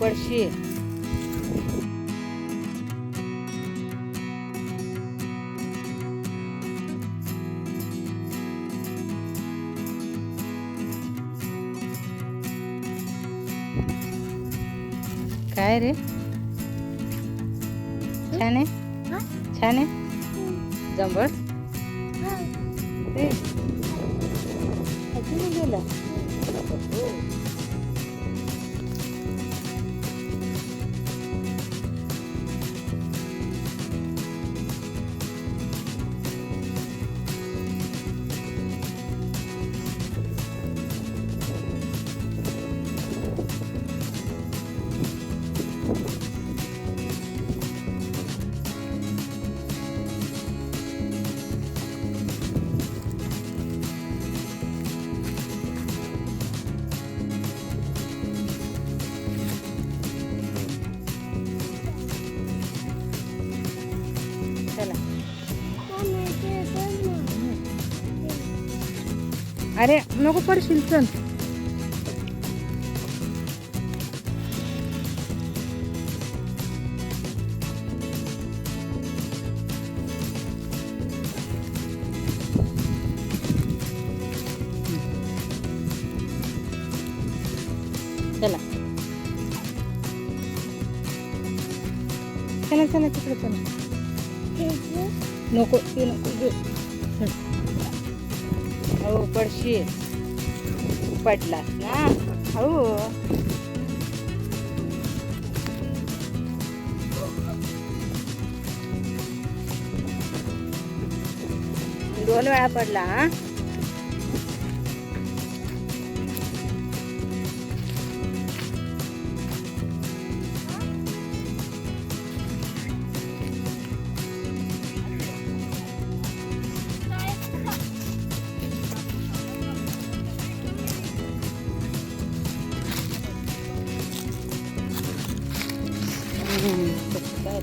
पडशी. काय रे? छान आहे? छान आहे? रे अजून गेला. अरे नको पडशील चल चला चला चला तिकडे चला नको ते नको घे चल. हो पडशी पडलास ना? हो दोन वेळा पडला हा? हम्म, तसं काय.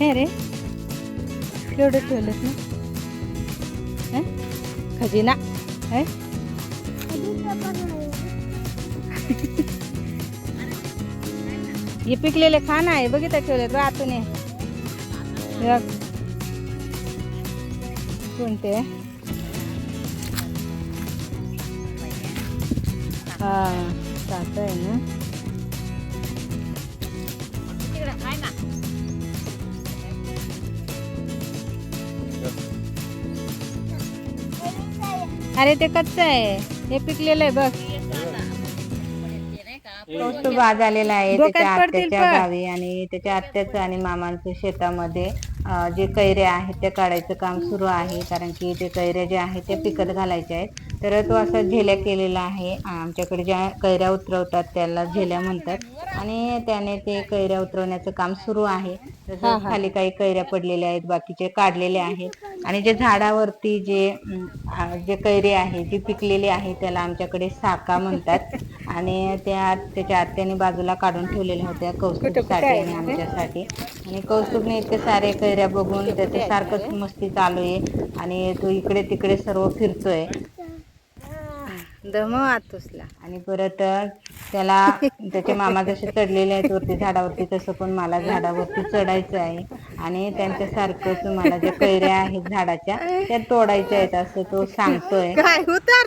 हे रे. एवढं ठेवलं ना. खजिना. है? हे पिकलेले खाणं आहे. बघितलं ठेवले बघ आतून कोणते? हा चालत आहे ना. अरे ते कच्चं आहे. हे पिकलेलं आहे बघ. कौस्तुभ आज आलेला आहे त्याच्या आत्याच्या. गावी आणि त्याच्या आत्याचं आणि मामांचं शेतामध्ये जे कैऱ्या आहेत त्या काढायचं काम सुरू आहे. कारण की ते कैऱ्या ज्या आहेत त्या पिकत घालायच्या आहेत. तर तो असा झेल्या केलेला आहे. आमच्याकडे ज्या कैऱ्या उतरवतात त्याला झेल्या म्हणतात. आणि त्याने ते कैऱ्या उतरवण्याचं काम सुरू आहे. तसं खाली काही कैऱ्या पडलेल्या आहेत बाकीचे काढलेले आहेत. आणि जे झाडावरती जे जे कैरी आहे जी पिकलेली आहे त्याला आमच्याकडे साका म्हणतात. आणि त्या त्याच्या आत्याने बाजूला काढून ठेवलेल्या होत्या कौस्तुभसाठी आणि आमच्यासाठी. आणि कौस्तुभने इतके सारे कैऱ्या बघून त्याचे सारखंच मस्ती चालू आहे. आणि तो इकडे तिकडे सर्व फिरतोय. दम आतुसला आणि परत त्याला त्याचे मामा जसे चढलेले आहेत वरती झाडावरती तसं पण मला झाडावरती चढायचं आहे. आणि त्यांच्यासारखंच मला ज्या कैऱ्या आहेत झाडाच्या त्या तोडायच्या आहेत असं तो सांगतोय. काय उतार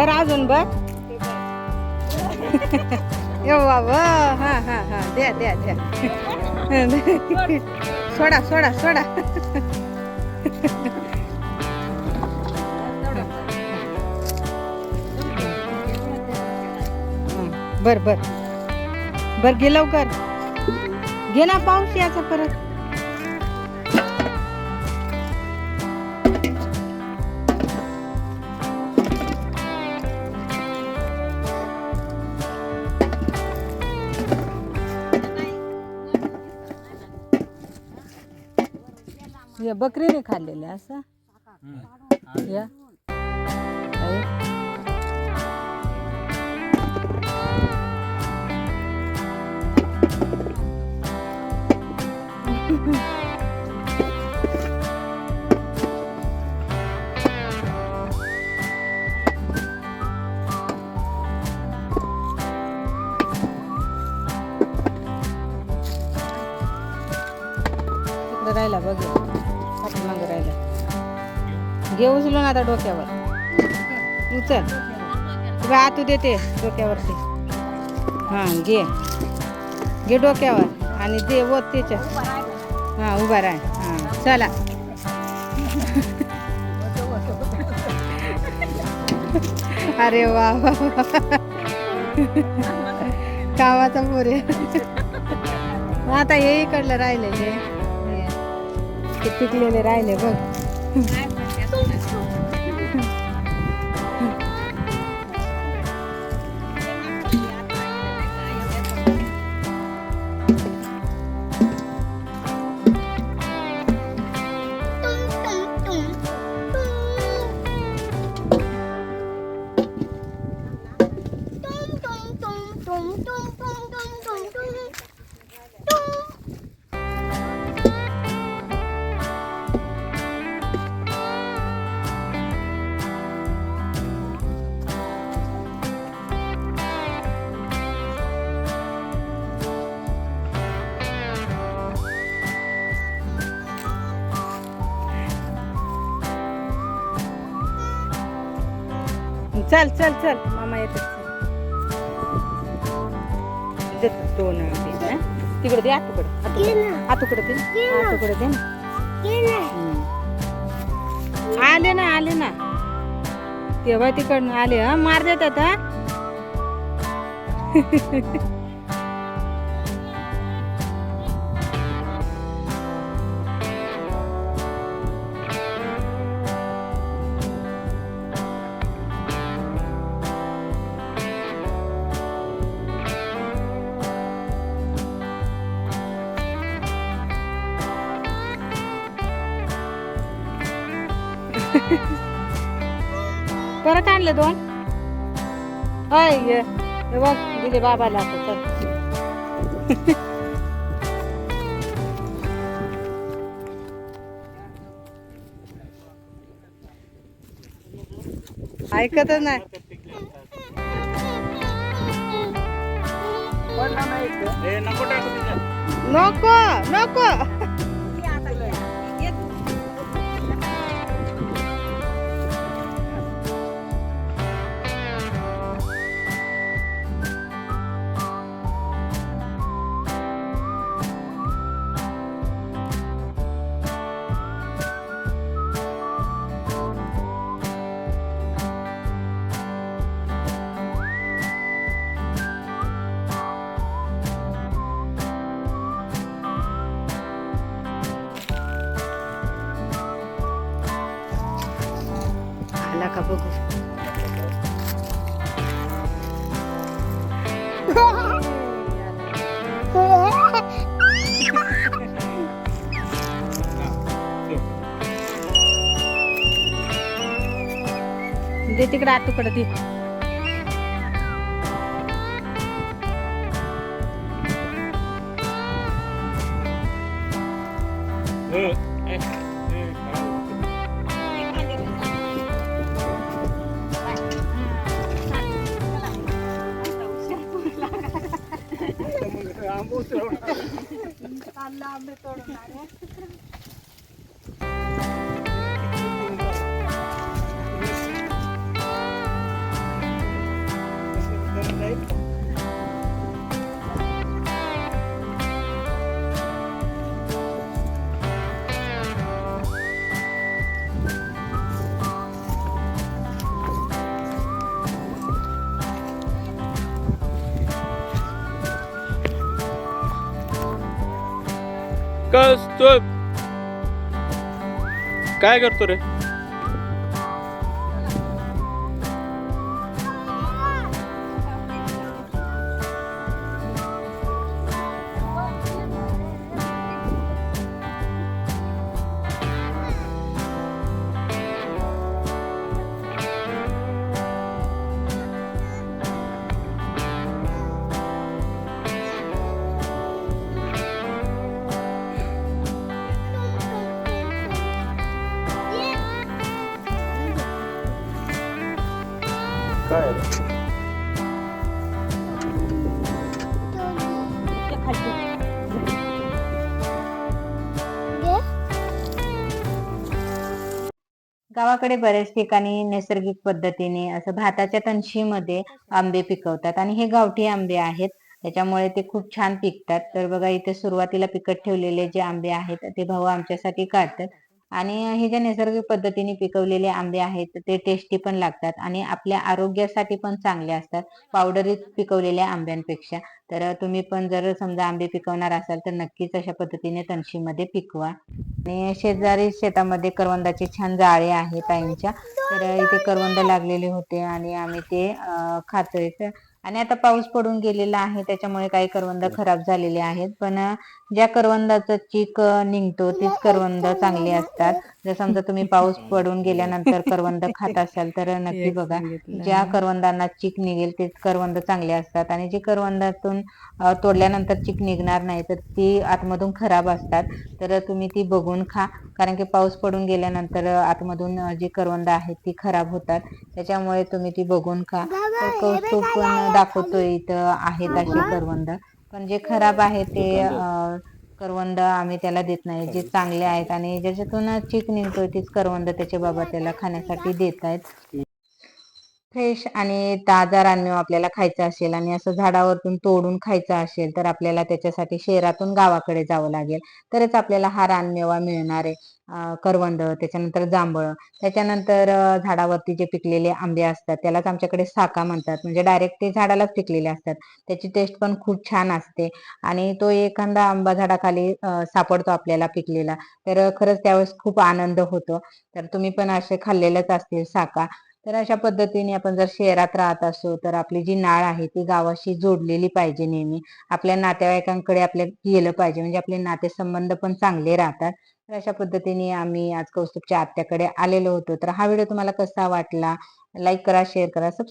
बर अजून बर. यो बाबा हा हा हा द्या द्या द्या. सोडा सोडा सोडा. हं, बर बर. बर घे लवकर. घे ना पाऊस याचा परत. या बकरीने खाल्लेले असं? या. राहिला बघ. पाठीमागं राहिला. घे उचलून आता डोक्यावर. उचल. तुला आतू देते डोक्यावरती. हां घे. घे डोक्यावर आणि दे व त्याच्या हां उभा राह. हां चला. अरे वा वा वा. पोरे आता हे इकडलं राहिले हे ते पिकलेले राहिले बघ. चल चल चल. मामा येतात चल. देतो दोन हं? तिकडे दे आतुकडे. आतुकडे. दे आतुकडे दे ना. आले ना आले ना. तेव्हा तिकडनं आले हा. मार देतात हा. आणले दोन? होय ये. हे बघ दिले बाबाला चल. ऐकतच नाही. नको. नको. नको आला का बघू दे तिकडे आतूकडे दे. कस तो काय करतो रे? गावाकडे बऱ्याच ठिकाणी नैसर्गिक पद्धतीने असं भाताच्या तणशीमध्ये आंबे पिकवतात आणि हे गावठी आंबे आहेत. त्याच्यामुळे ते खूप छान पिकतात. तर बघा इथे सुरुवातीला पिकत ठेवलेले जे आंबे आहेत ते भाऊ आमच्यासाठी काढतात. आणि हे जे नैसर्गिक पद्धतीने पिकवलेले आंबे आहेत ते टेस्टी पण लागतात आणि आपल्या आरोग्यासाठी पण चांगले असतात पावडरीत पिकवलेल्या आंब्यांपेक्षा. तर तुम्ही पण जर समजा आंबे पिकवणार असाल तर नक्कीच अशा पद्धतीने तणशीमध्ये पिकवा. आणि शेजारी शेतामध्ये करवंदाचे छान जाळे आहेत ताईंच्या. तर इथे करवंद लागलेले होते आणि आम्ही ते खातोय. तर आणि आता पाऊस पडून गेलेला आहे त्याच्यामुळे काही करवंद खराब झालेले आहेत. पण ज्या करवंदाचं चीक निघतो तीच करवंद चांगली असतात. जर समजा तुम्ही पाऊस पडून गेल्यानंतर करवंद खात असाल तर नक्की बघा. ज्या करवंदांना चीक निघेल तेच करवंद चांगले असतात. आणि जे करवंदातून तोडल्यानंतर चीक निघणार नाही तर ती आतमधून खराब असतात. तर तुम्ही ती बघून खा. कारण की पाऊस पडून गेल्यानंतर आतमधून जी करवंद आहेत ती खराब होतात. त्याच्यामुळे तुम्ही ती बघून खा. कौस्तुभ पण दाखवतोय इथं आहेत अशी करवंद. पण जे खराब आहे ते अं, करवंद आम्ही त्याला देत नाही. जे चांगले आहेत आणि ज्याच्यातून चीक निघतोय तीच करवंद त्याचे बाबा त्याला खाण्यासाठी देत आहेत. फ्रेश आणि ताजा रानमेवा आपल्याला खायचा असेल आणि असं झाडावरतून तोडून खायचा असेल तर आपल्याला त्याच्यासाठी शहरातून गावाकडे जावं लागेल. तरच आपल्याला हा रानमेवा मिळणार आहे. करवंद त्याच्यानंतर जांभळं त्याच्यानंतर झाडावरती जे पिकलेले आंबे असतात त्यालाच आमच्याकडे साका म्हणतात. म्हणजे डायरेक्ट ते झाडालाच पिकलेले असतात. त्याची टेस्ट पण खूप छान असते. आणि तो एखादा आंबा झाडाखाली सापडतो आपल्याला पिकलेला. तर खरंच त्यावेळेस खूप आनंद होतो. तर तुम्ही पण असे खाल्लेलेच असतील साका. तर अशा पद्धतीने आपण जर शहरात राहत असो तर आपली जी नाळ आहे ती गावाशी जोडलेली पाहिजे नेहमी. आपल्या नातेवाईकांकडे आपल्या गेलं पाहिजे. म्हणजे आपले नातेसंबंध पण चांगले राहतात. तर अशा पद्धतीने आम्ही आज कौस्तुभच्या आत्याकडे आलेलो होतो. तर हा व्हिडिओ तुम्हाला कसा वाटला? लाईक करा शेअर करा सबस्क्राईब